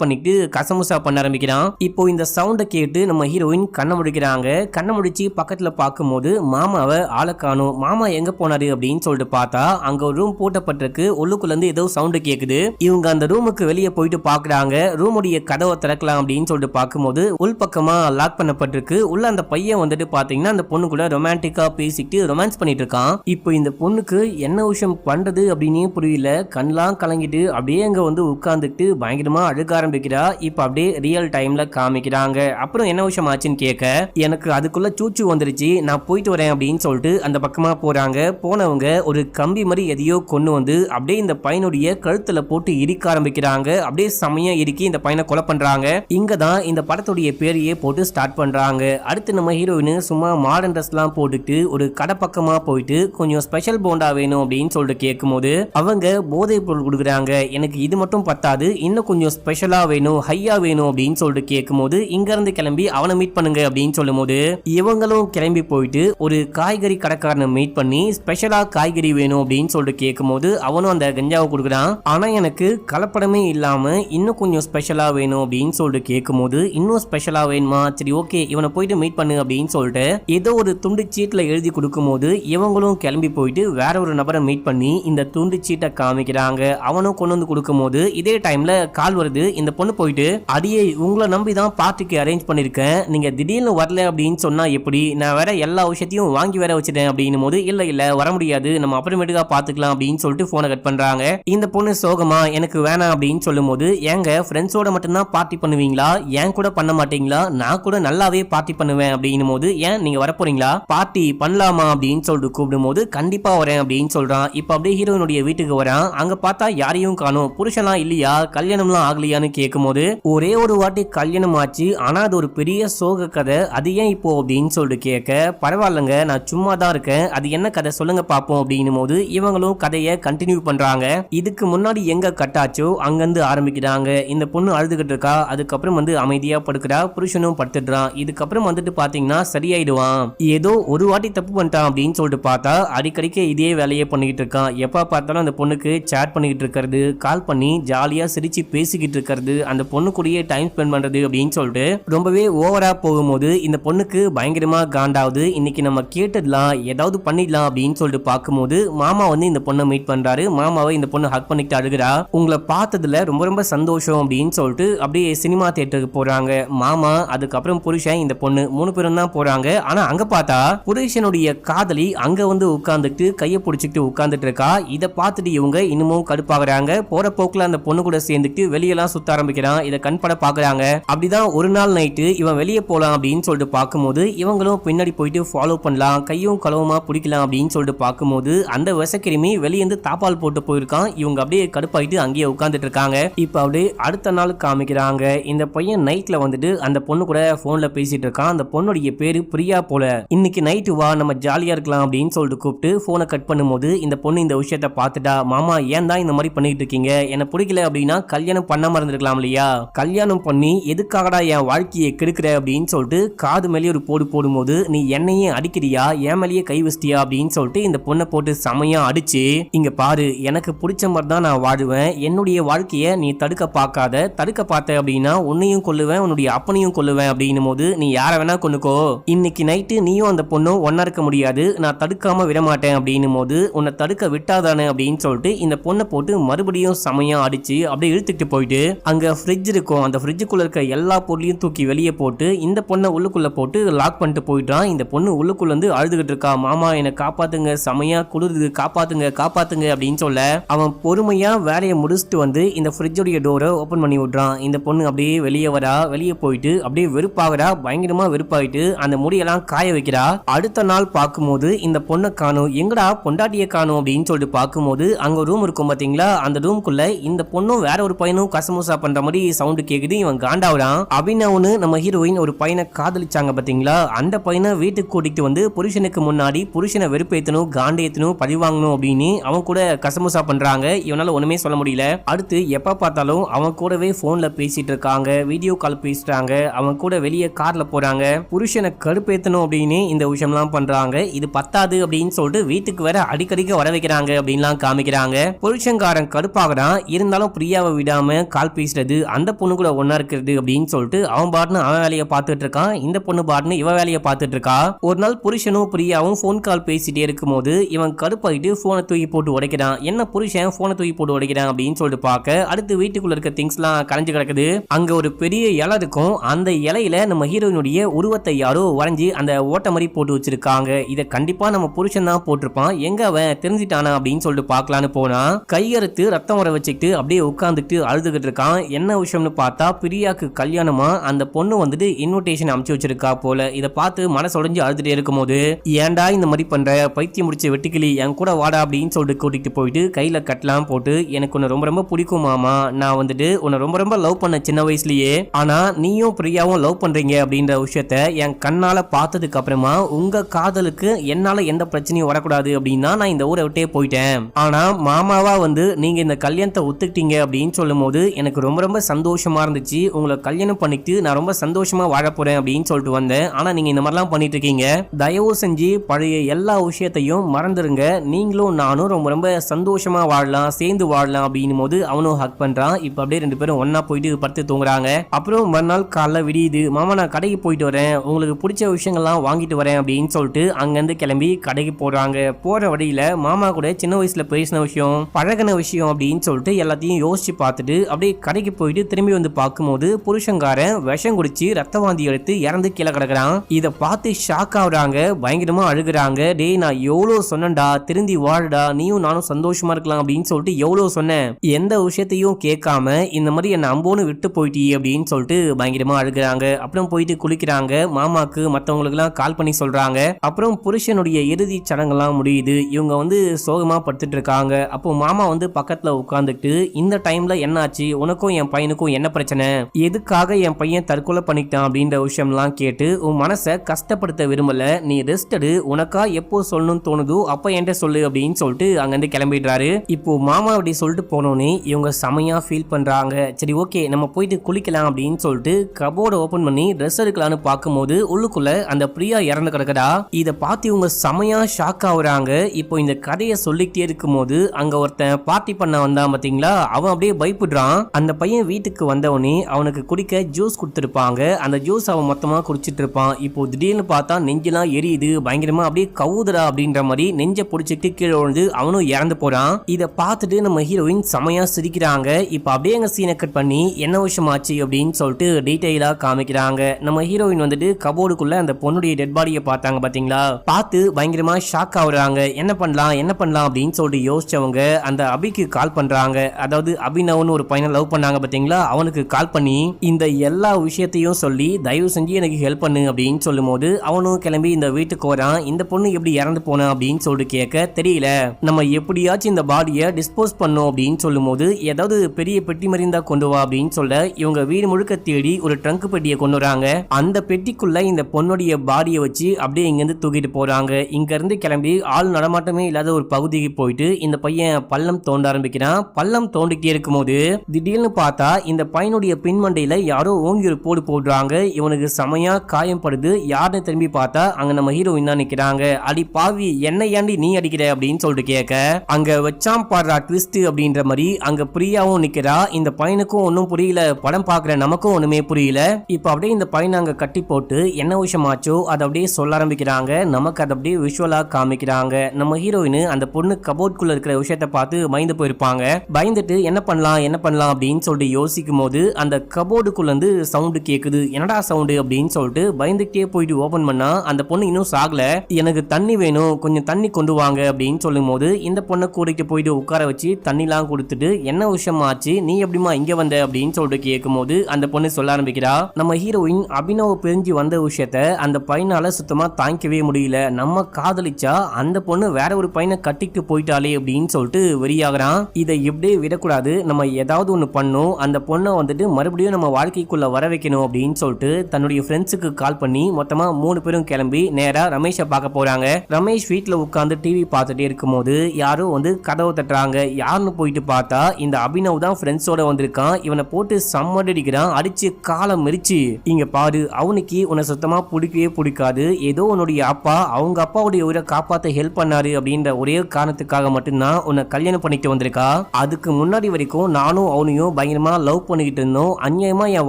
பண்ணிட்டு கசமுசா பண்ண ஆரம்பிக்கிறான். இப்போ இந்த சவுண்டை கேட்டு நம்ம ஹீரோயின் கண்ணை முடிக்கிறாங்க. கண்ணை முடிச்சு பக்கத்துல பார்க்கும்போது மாமாவை ஆளை காணும். மாமா எங்க போனாரு அப்படின்னு சொல்லிட்டு பார்த்தா அங்க ஒரு ரூம் பூட்டப்பட்டிருக்கு. உள்ளுக்குள்ள இருந்து ஏதோ சவுண்டு கேக்குது. இவங்க அந்த ரூமுக்கு வெளியே போயிட்டு பாக்குறாங்க ரூமுடைய கதவை திறக்கலாம் அப்படின்னு சொல்லிட்டு பார்க்கும்போது உள் பக்கமா லாக் பண்ணப்பட்டிருக்கு. உள்ள அந்த பையன் வந்துட்டு பாத்தீங்கன்னா அந்த பொண்ணு கூட ரொமான்டிக்கா பேசிட்டு ரொமான்ஸ் பண்ணிட்டு இருக்கான். இப்போ இந்த பொண்ணுக்கு என்ன விஷயம் பண்றது அப்படின்னே புரியல. கண்லாம் கலங்கிட்டு அப்படி அப்படியே அங்கே வந்து உட்காந்துக்கிட்டு பயங்கரமா அழுக ஆரம்பிக்கிறா. இப்போ அப்படியே ரியல் டைம்ல காமிக்கிறாங்க. அப்புறம் என்ன விஷயம் ஆச்சுன்னு கேட்க எனக்கு அதுக்குள்ள சூச்சு வந்துருச்சு. நான் போயிட்டு வரேன் அப்படின்னு சொல்லிட்டு அந்த பக்கமா போறாங்க. போனவங்க ஒரு கம்பி மாதிரி எதையோ கொண்டு வந்து அப்படியே இந்த பையனுடைய கழுத்துல போட்டு இடிக்க ஆரம்பிக்கிறாங்க. அப்படியே செமையாக இறுக்கி இந்த பையனை கொலை பண்றாங்க. இங்க தான் இந்த படத்துடைய பேரையே போட்டு ஸ்டார்ட் பண்றாங்க. அடுத்து நம்ம ஹீரோயின் சும்மா மாடர்ன் ட்ரெஸ்லாம் போட்டுட்டு ஒரு கடை பக்கமா போயிட்டு கொஞ்சம் ஸ்பெஷல் போண்டா வேணும் அப்படின்னு சொல்லிட்டு கேட்கும்போது அவங்க போதைப் பொருள் கொடுக்குறாங்க. எனக்கு இது மட்டும் பத்தாது இன்னும் கொஞ்சம் ஸ்பெஷலா வேணும் ஹையா வேணும் அப்படின்னு சொல்லிட்டு கேட்கும்போது இங்க இருந்து கிளம்பி அவனை மீட் பண்ணுங்க அப்படின்னு சொல்லும்போது இவங்களும் கிளம்பி போயிட்டு ஒரு காய்கறி கடைக்காரனை மீட் பண்ணி ஸ்பெஷலா காய்கறி வேணும் அப்படின்னு சொல்லிட்டு கேட்கும்போது அவனும் அந்த கஞ்சாவை கொடுக்குறான். ஆனா எனக்கு கலப்படமே இல்லாம இன்னும் கொஞ்சம் ஸ்பெஷலா வேணும் அப்படின்னு சொல்லிட்டு கேட்கும்போது இன்னும் ஸ்பெஷலா வேணுமா? சரி ஓகே இவனை போயிட்டு மீட் பண்ணு அப்படின்னு சொல்லிட்டு ஏதோ ஒரு துண்டு சீட்டில் எழுதி கொடுக்கும்போது இவங்களும் கிளம்பி போயிட்டு வேற ஒரு நபரை மீட் பண்ணி இந்த துண்டு சீட்டை காமிக்கிறாங்க. அவனும் கொண்டு வந்து கொடுக்கும் போது இதே டைம்ல கால் வருது. இந்த பொண்ணு போயிட்டு அடியே உங்களை நம்பி தான் பார்ட்டிக்கு அரேஞ்ச் பண்ணிருக்கேன். நீங்க திடீர்னு வரல அப்படின்னு சொன்னா எப்படி? நான் வேற எல்லா விஷயத்தையும் வாங்கி வேற வச்சிட்டேன். அப்படின்னும் போது இல்ல இல்ல வர முடியாது. நம்ம அப்புறமேட்டுக்கா பாத்துக்கலாம் அப்படின்னு சொல்லிட்டு போனை கட் பண்றாங்க. இந்த பொண்ணு சோகமா எனக்கு வேணாம். அப்படின்னு சொல்லும்போது ஏங்க ஃப்ரெண்ட்ஸோட மட்டும்தான் பார்ட்டி பண்ணுவீங்களா? ஏன் கூட பண்ண மாட்டீங்களா? நான் கூட நல்லாவே பார்ட்டி பண்ணுவேன். அப்படின்னும் போது ஏன் நீங்க வர போறீங்களா பார்ட்டி பண்ணலாமா? அப்படின்னு சொல்லிட்டு கூப்பிடும் போது கண்டிப்பா வரேன். அப்படின்னு சொல்றான். இப்ப அப்படியே ஹீரோயினுடைய வீட்டுக்கு வரான். அங்க பார்த்தா யாரையும் காணும். புருஷன்லாம் இல்லையா? கல்யாணம்லாம் ஆகலையான்னு கேட்கும்போது ஒரே ஒரு வாட்டி கல்யாணம் ஆச்சு ஆனா அது ஒரு பெரிய சோக கதை. அது ஏன் இப்போ? அப்படின்னு சொல்லிட்டு கேட்க பரவாயில்லங்க நான் சும்மா தான் இருக்கேன். அது என்ன கதை சொல்லுங்க பார்ப்போம் அப்படின்னும் போது இவங்களும் கதையை கண்டினியூ பண்றாங்க. இதுக்கு முன்னாடி எங்க கட்டாச்சோ அங்கிருந்து ஆரம்பிக்கிறாங்க. இந்த பொண்ணு அழுதுகிட்டு இருக்கா அதுக்கப்புறம் வந்து அமைதியா படுக்கிறா புருஷனும் படுத்துடுறான். இதுக்கப்புறம் வந்துட்டு பாத்தீங்கன்னா சரியாயிடுவான். ஏதோ ஒரு வாட்டி தப்பு பண்ணிட்டான் அப்படின்னு சொல்லிட்டு பார்த்தா அடிக்கடிக்கு இதே வேலையை பண்ணிக்கிட்டு இருக்கான். எப்ப பார்த்தாலும் அந்த பொண்ணுக்கு சேட் பண்ணிக்கிட்டு இருக்கிறது கால் பண்ணி ஜாலியாக சிரித்து பேசிக்கிட்டு இருக்கிறது அந்த பொண்ணு கூடயே டைம் ஸ்பெண்ட் பண்ணுறது அப்படின்னு சொல்லிட்டு ரொம்பவே ஓவராக போகும்போது இந்த பொண்ணுக்கு பயங்கரமாக காண்டாவது இன்னைக்கு நம்ம கேட்டதெல்லாம் ஏதாவது பண்ணிடலாம் அப்படின்னு சொல்லிட்டு பார்க்கும்போது மாமா வந்து இந்த பொண்ணை மீட் பண்ணுறாரு மாமாவை இந்த பொண்ணு ஹக் பண்ணிக்கிட்டு அழுகிறா. உங்களை பார்த்ததுல ரொம்ப ரொம்ப சந்தோஷம் அப்படின்னு சொல்லிட்டு அப்படியே சினிமா தேட்டருக்கு போகிறாங்க மாமா அதுக்கப்புறம் புருஷன் இந்த பொண்ணு மூணு பேரும் தான் போகிறாங்க ஆனால் அங்கே பார்த்தா புருஷனுடைய காதலி அங்கே வந்து உட்காந்துட்டு கையை பிடிச்சிக்கிட்டு உட்காந்துட்டு இருக்கா. இதை பார்த்துட்டு இவங்க இன்னமும் கடுப்பாகிறாங்க. போற போக்குல அந்த பொண்ணு கூட சேர்ந்துட்டு வெளியெல்லாம் சுத்த ஆரம்பிக்கிறான். இதை கண்பட பாக்குறாங்க. அப்படிதான் ஒரு நாள் நைட்டு இவன் வெளியே போலாம் அப்படின்னு சொல்லிட்டு பார்க்கும்போது இவங்களும் பின்னாடி போயிட்டு ஃபாலோ பண்ணலாம் கையும் களவுமா பிடிக்கலாம் அப்படின்னு சொல்லிட்டு பார்க்கும்போது அந்த விசக்கிருமி வெளியேந்து தாப்பால் போட்டு போயிருக்கான். இவங்க அப்படியே கடுப்பாயிட்டு அங்கேயே உட்காந்துட்டு இருக்காங்க. இப்போ அப்படியே அடுத்த நாள் காமிக்கிறாங்க. இந்த பையன் நைட்ல வந்துட்டு அந்த பொண்ணு கூட போன்ல பேசிட்டு இருக்கான். அந்த பொண்ணுடைய பேரு பிரியா போல. இன்னைக்கு நைட்டு வா நம்ம ஜாலியா இருக்கலாம் அப்படின்னு சொல்லிட்டு கூப்பிட்டு போனை கட் பண்ணும்போது இந்த பொண்ணு இந்த விஷயத்த பார்த்துட்டா மாமா ஏன் தான் இந்த மாதிரி பண்ணிட்டு இருக்கீங்க? என்ன பிடிக்கல அப்படின்னா கல்யாணம் பண்ண மறந்துருக்கலாம் இல்லையா? கல்யாணம் பண்ணி எதுக்காகடா என் வாழ்க்கையை கெடுக்கிற அப்படின்னு சொல்லிட்டு காது மேலேயே ஒரு போடு போடும்போது நீ என்னையே அடிக்கிறியா? என் மேலேயே கை வச்சிட்டியா? அப்படின்னு சொல்லிட்டு இந்த பொண்ணை போட்டு செமையா அடிச்சு இங்க பாரு எனக்கு பிடிச்ச மாதிரி தான் நான் வாழுவேன். என்னுடைய வாழ்க்கையை நீ தடுக்க பார்க்காத. தடுக்க பார்த்த அப்படின்னா உன்னையும் கொல்லுவேன் உன்னுடைய அப்பனையும் கொல்லுவேன். அப்படின்னும் போது நீ யாரை வேணா கொண்டுக்கோ இன்னைக்கு நைட்டு நீயும் அந்த பொண்ணும் ஒன்னா இருக்க முடியாது. நான் தடுக்காம விடமாட்டேன் அப்படின்னு அப்படின்னும் போது உன்னை தடுக்க விட்டாதானே? அப்படின்னு சொல்லிட்டு இந்த பொண்ணை போட்டு மறுபடியும் செமையா அடிச்சு அப்படியே இழுத்துட்டு போயிட்டு அங்கே ஃப்ரிட்ஜ் இருக்கும். அந்த ஃப்ரிட்ஜுக்குள்ளே இருக்க எல்லா பொருளையும் தூக்கி வெளியே போட்டு இந்த பொண்ணை உள்ளுக்குள்ளே போட்டு லாக் பண்ணிட்டு போயிட்டான் இந்த பொண்ணு உள்ளுக்குள்ளே வந்து அழுதுகிட்டு இருக்கா. மாமா என்னை காப்பாத்துங்க. செமையா குளிருது. காப்பாத்துங்க காப்பாத்துங்க அப்படின்னு சொல்ல அவன் பொறுமையாக வேலையை முடிச்சுட்டு வந்து இந்த ஃப்ரிட்ஜோடைய டோரை ஓப்பன் பண்ணி விட்றான். இந்த பொண்ணு அப்படியே வெளியே வரா. வெளியே போயிட்டு அப்படியே வெறுப்பாகிறா. பயங்கரமாக வெறுப்பாயிட்டு அந்த முடியெல்லாம் காய வைக்கிறா. அடுத்த நாள் பார்க்கும்போது இந்த பொண்ணை காணும். எங்கடா பொண்டாட்டியை காணும்? அப்படின்னு சொல்லிட்டு பார்க்கும்போது அங்கே ரூம் இருக்கும் பார்த்தீங்களா அந்த ரூம் ரூம்குள்ள இந்த பொண்ணும் வேற ஒரு பையனும் கசமுசா பண்ற மாதிரி சவுண்டு கேக்குது இவன் காண்டாவுறான். அபினவ்னு நம்ம ஹீரோயின் ஒரு பையனை காதலிச்சாங்க பாத்தீங்களா? அந்த பையனை வீட்டுக்கு கூட்டிட்டு வந்து புருஷனுக்கு முன்னாடி புருஷனை வெறுப்பேத்தணும் காண்டேத்தணும் பழிவாங்கணும் அப்படின்னு அவன் கூட கசமுசா பண்றாங்க. இவனால ஒண்ணுமே சொல்ல முடியல. அடுத்து எப்ப பார்த்தாலும் அவன் கூடவே போன்ல பேசிட்டு இருக்காங்க வீடியோ கால் பேசுறாங்க அவன் கூட வெளியே கார்ல போறாங்க. புருஷனை கடுப்பேத்தணும் அப்படின்னு இந்த விஷயம்லாம் பண்றாங்க. இது பத்தாது அப்படின்னு சொல்லிட்டு வீட்டுக்கு வேற அடிக்கடிக்கு வர வைக்கிறாங்க அப்படின்லாம் காமிக்கிறாங்க. புருஷன்காரன் கடுப்பாக ஆகுறான் இருந்தாலும் பிரியாவை விடாம கால் பேசுறது அந்த பொண்ணு கூட ஒன்னா இருக்கிறது அப்படின்னு சொல்லிட்டு அவன் பாட்டுன்னு அவன் வேலையை பார்த்துட்டு இருக்கான். இந்த பொண்ணு பாட்டுன்னு இவ வேலையை பார்த்துட்டு இருக்கா? ஒரு நாள் புருஷனும் பிரியாவும் ஃபோன் கால் பேசிட்டே இருக்கும்போது இவன் கடுப்பாயிட்டு போனை தூக்கி போட்டு உடைக்கிறான். என்ன புருஷன் போனை தூக்கி போட்டு உடைக்கிறான் அப்படின்னு சொல்லிட்டு பார்க்க அடுத்து வீட்டுக்குள்ள இருக்க திங்ஸ்லாம் கரைஞ்சு கிடக்குது. அங்க ஒரு பெரிய இலை இருக்கும். அந்த இலையில நம்ம ஹீரோயினுடைய உருவத்தை யாரோ வரைஞ்சி அந்த ஓட்ட மாதிரி போட்டு வச்சிருக்காங்க. இதை கண்டிப்பா நம்ம புருஷன் தான் போட்டிருப்பான். எங்க அவன் தெரிஞ்சிட்டானா அப்படின்னு சொல்லிட்டு பார்க்கலான்னு போனா கையறுத்து ரத்தம் வர வச்சுக்கிட்டு அப்படியே உட்காந்துட்டு அழுதுகிட்டு இருக்கான். என்ன விஷயம்னு பார்த்தா பிரியாக்கு கல்யாணமா அந்த பொண்ணு வந்துட்டு இன்விடேஷன் அமுச்சு வச்சிருக்கா போல. இதை பார்த்து மனசு உடைஞ்சு அழுதுட்டே இருக்கும்போது ஏன்டா இந்த மாதிரி பண்ற? பைத்தியம் முடிச்ச வெட்டுக்கிளி என் கூட வாடா அப்படின்னு சொல்லிட்டு கூட்டிட்டு போயிட்டு கையில கட்டலாம் போட்டு எனக்கு உன்னை ரொம்ப ரொம்ப பிடிக்கும் மாமா. நான் வந்துட்டு உன்னை ரொம்ப ரொம்ப லவ் பண்ண சின்ன வயசுலயே. ஆனா நீயும் பிரியாவும் லவ் பண்றீங்க அப்படின்ற விஷயத்த என் கண்ணால பார்த்ததுக்கு அப்புறமா உங்க காதலுக்கு என்னால எந்த பிரச்சனையும் வரக்கூடாது அப்படின்னா நான் இந்த ஊரை விட்டே போயிட்டேன். ஆனா மாமாவா வந்து நீங்க இந்த கல்யாணத்தை ஒத்துக்கிட்டீங்க அப்படின்னு சொல்லும்போது எனக்கு ரொம்ப ரொம்ப சந்தோஷமாக இருந்துச்சு. உங்களை கல்யாணம் பண்ணிட்டு நான் ரொம்ப சந்தோஷமாக வாழ போகிறேன் அப்படின்னு சொல்லிட்டு வந்தேன். ஆனால் நீங்கள் இந்த மாதிரிலாம் பண்ணிட்டு இருக்கீங்க. தயவு செஞ்சு பழைய எல்லா விஷயத்தையும் மறந்துருங்க. நீங்களும் நானும் ரொம்ப ரொம்ப சந்தோஷமாக வாழலாம் சேர்ந்து வாழலாம் அப்படின்னும் போது அவனும் ஹக் பண்ணுறான் இப்போ அப்படியே ரெண்டு பேரும் ஒன்றா போயிட்டு படுத்து தூங்குறாங்க. அப்புறம் மறுநாள் காலைல விடியுது. மாமா நான் கடைக்கு போயிட்டு வரேன். உங்களுக்கு பிடிச்ச விஷயங்கள்லாம் வாங்கிட்டு வரேன் அப்படின்னு சொல்லிட்டு அங்கேருந்து கிளம்பி கடைக்கு போகிறாங்க போகிற வழியில் மாமா கூட சின்ன வயசில் பேசின விஷயம் பழகின விஷயம் அப்படின்னு அப்படின்னு சொல்லிட்டு எல்லாத்தையும் யோசிச்சு பார்த்துட்டு அப்படியே கடைக்கு போயிட்டு திரும்பி வந்து பார்க்கும்போது புருஷங்காரன் விஷம் குடிச்சு ரத்த வாந்தி எடுத்து இறந்து கீழே கிடக்குறான். இதை பார்த்து ஷாக் ஆகுறாங்க பயங்கரமா அழுகுறாங்க. டேய் நான் எவ்வளோ சொன்னேன்டா திருந்தி வாழடா நீயும் நானும் சந்தோஷமா இருக்கலாம் அப்படின்னு சொல்லிட்டு எவ்வளோ சொன்னேன். எந்த விஷயத்தையும் கேட்காம இந்த மாதிரி என்னை அம்போன்னு விட்டு போயிட்டி அப்படின்னு சொல்லிட்டு பயங்கரமா அழுகுறாங்க. அப்புறம் போயிட்டு குளிக்கிறாங்க. மாமாக்கு மற்றவங்களுக்குலாம் கால் பண்ணி சொல்றாங்க. அப்புறம் புருஷனுடைய இறுதி சடங்கெல்லாம் முடியுது. இவங்க வந்து சோகமா படுத்துட்டு இருக்காங்க. அப்போ மாமா வந்து பக்கத்துல உட்காந்துட்டு இந்த டைம்ல என்னாச்சு? உனக்கும் என் பையனுக்கும் என்ன பிரச்சனை? எதுக்காக என் பையன் தற்கொலை பண்ணிட்டான் அப்படின்ற விஷயம்லாம் கேட்டு உன் மனசை கஷ்டப்படுத்த விரும்பல. நீ ரெஸ்ட் எடு. உனக்கா எப்போ சொல்லணும்னு தோணுதோ அப்ப என்கிட்ட சொல்லு அப்படின்னு சொல்லிட்டு அங்கிருந்து கிளம்பிடுறாரு. இப்போ மாமா அப்படி சொல்லிட்டு போனோன்னே இவங்க செமையா ஃபீல் பண்றாங்க. சரி ஓகே நம்ம போயிட்டு குளிக்கலாம் அப்படின்னு சொல்லிட்டு கபோர்டை ஓபன் பண்ணி ட்ரெஸ் எடுக்கலாம்னு பார்க்கும்போது உள்ளுக்குள்ள அந்த பிரியா இறந்து கிடக்கடா இதை பார்த்து இவங்க செமையா ஷாக் ஆகுறாங்க. இப்போ இந்த கதையை சொல்லிக்கிட்டே இருக்கும்போது அங்க ஒருத்தன் பார்ட்டி பண்ண வந்தான் பார்த்தீங்களா அவன் அப்படியே பயப்படுறான். அந்த பையன் வீட்டுக்கு வந்தவனே அவனுக்கு குடிக்க ஜூஸ் கொடுத்துருப்பாங்க. அந்த ஜூஸ் அவன் மொத்தமாக குடிச்சிட்டு இருப்பான். இப்போ திடீர்னு பார்த்தா நெஞ்செல்லாம் எரியுது. பயங்கரமா அப்படியே கவுதுடா அப்படின்ற மாதிரி நெஞ்ச பிடிச்சிட்டு கீழே விழுந்து அவனும் இறந்து போறான். இதை பார்த்துட்டு நம்ம ஹீரோயின் செமையா சிரிக்கிறாங்க. இப்போ அப்படியே எங்க சீனை கட் பண்ணி என்ன விஷயம் ஆச்சு அப்படின்னு சொல்லிட்டு டீட்டெயிலா காமிக்கிறாங்க. நம்ம ஹீரோயின் வந்துட்டு கபோர்டுக்குள்ள அந்த பொண்ணுடைய டெட் பாடியை பார்த்தாங்க பாத்தீங்களா? பார்த்து பயங்கரமா ஷாக் ஆகுறாங்க. என்ன பண்ணலாம்? என்ன பண்ணலாம் அப்படின்னு சொல்லிட்டு யோசிச்சவங்க அந்த அபிக்கு கால் பண்ணுறாங்க அதாவது அபிநவன் ஒரு பையனை லவ் பண்ணாங்க பார்த்தீங்களா அவனுக்கு கால் பண்ணி இந்த எல்லா விஷயத்தையும் சொல்லி தயவு செஞ்சு எனக்கு ஹெல்ப் பண்ணு அப்படின்னு சொல்லும்போது அவனும் கிளம்பி இந்த வீட்டுக்கு வரான். இந்த பொண்ணு எப்படி இறந்து போனா அப்படின்னு சொல்லிட்டு கேட்க தெரியல. நம்ம எப்படியாச்சும் இந்த பாடியை டிஸ்போஸ் பண்ணும் அப்படின்னு சொல்லும்போது ஏதாவது பெரிய பெட்டி மறிந்தா கொண்டு வா அப்படின்னு சொல்ல இவங்க வீடு முழுக்க தேடி ஒரு ட்ரங்க் பெட்டியை கொண்டு வராங்க. அந்த பெட்டிக்குள்ள இந்த பொண்ணுடைய பாடியை வச்சு அப்படியே இங்கிருந்து தூக்கிட்டு போறாங்க. இங்க இருந்து கிளம்பி ஆள் நடமாட்டமே இல்லாத ஒரு பகுதிக்கு போயிட்டு இந்த பையன் பள்ளம் தோண்ட ஆரம்பிக்கிறான். பள்ளம் தோண்டிக்கிட்டே இருக்கும்போது திடீர்னு பார்த்தா இந்த பையனுடைய பின்மண்டையில யாரோ ஓங்கி ஒரு போடு போடுறாங்க. இவனுக்கு செமையா காயம் படுது. யாருன்னு திரும்பி பார்த்தா அங்க நம்ம ஹீரோயின் தான் நிக்கிறாங்க. அடி பாவி என்ன ஏண்டி நீ அடிக்கிற அப்படின்னு சொல்லிட்டு கேட்க அங்க வச்சாம் பாடுறா ட்விஸ்ட் அப்படின்ற மாதிரி அங்க பிரியாவும் நிக்கிறா. இந்த பையனுக்கும் ஒன்றும் புரியல. படம் பார்க்குற நமக்கும் ஒண்ணுமே புரியல. இப்போ அப்படியே இந்த பையனை அங்க கட்டி போட்டு என்ன விஷயமாச்சோ அதை அப்படியே சொல்ல ஆரம்பிக்கிறாங்க. நமக்கு அதை அப்படியே விஷுவலா காமிக்கிறாங்க. நம்ம ஹீரோயின் அந்த பொண்ணு கபோர்ட்குள்ள இருக்கிற விஷயத்த பார்த்து மைந்து போயிருப்பாங்க. பயந்துட்டு என்ன பண்ணலாம் என்ன பண்ணலாம் அப்படின்னு சொல்லிட்டு யோசிக்கும் போது அந்த கபோர்டுக்குள்ள இருந்து சவுண்டு கேக்குது. என்னடா சவுண்டு அப்படின்னு சொல்லிட்டு பயந்துட்டே போயிட்டு ஓபன் பண்ணா அந்த பொண்ணு இன்னும் சாகல. எனக்கு தண்ணி வேணும் கொஞ்சம் தண்ணி கொண்டு வாங்க அப்படின்னு சொல்லும் போது இந்த பொண்ணை கூடைக்கு போயிட்டு உட்கார வச்சு தண்ணிலாம் கொடுத்துட்டு என்ன விஷயம் ஆச்சு? நீ எப்படிமா இங்க வந்த? அப்படின்னு சொல்லிட்டு கேட்கும்போது அந்த பொண்ணு சொல்ல ஆரம்பிக்கிறா நம்ம ஹீரோயின் அபினவ் பிரிஞ்சு வந்த விஷயத்த அந்த பையனால சுத்தமா தாங்கிக்கவே முடியல. நம்ம காதலிச்சா அந்த பொண்ணு வேற ஒரு பையனை கட்டிட்டு போயிட்டாலே அப்படின்னு சொல்லிட்டு வெறியாகிறான். இது இதை இப்படியே விடக்கூடாது. நம்ம ஏதாவது ஒன்று பண்ணும் அந்த பொண்ணை வந்துட்டு மறுபடியும் நம்ம வாழ்க்கைக்குள்ளே வர வைக்கணும் அப்படின்னு சொல்லிட்டு தன்னுடைய ஃப்ரெண்ட்ஸுக்கு கால் பண்ணி மொத்தமாக மூணு பேரும் கிளம்பி நேராக ரமேஷை பார்க்க போகிறாங்க ரமேஷ் வீட்டில் உட்காந்து டிவி பார்த்துட்டே இருக்கும்போது யாரும் வந்து கதவை தட்டுறாங்க. யாருன்னு போயிட்டு பார்த்தா இந்த அபினவ் தான் ஃப்ரெண்ட்ஸோட வந்திருக்கான். இவனை போட்டு சம்மடிக்கிறான் அடித்து அடிச்சு மிரிச்சு மெரிச்சு இங்க பாரு அவனுக்கு உன்னை சுத்தமா பிடிக்கவே பிடிக்காது. ஏதோ உன்னுடைய அப்பா அவங்க அப்பாவுடைய உயிரை காப்பாற்ற ஹெல்ப் பண்ணாரு அப்படின்ற ஒரே காரணத்துக்காக மட்டும்தான் உன்னை கல்யாணம் பண்ணிட்டு வந்திருக்கா. அதுக்கு முன்னாடி வரைக்கும் நானும் அவனையும் பயங்கரமா லவ் பண்ணிக்கிட்டு இருந்தோம். அந்நியமா என்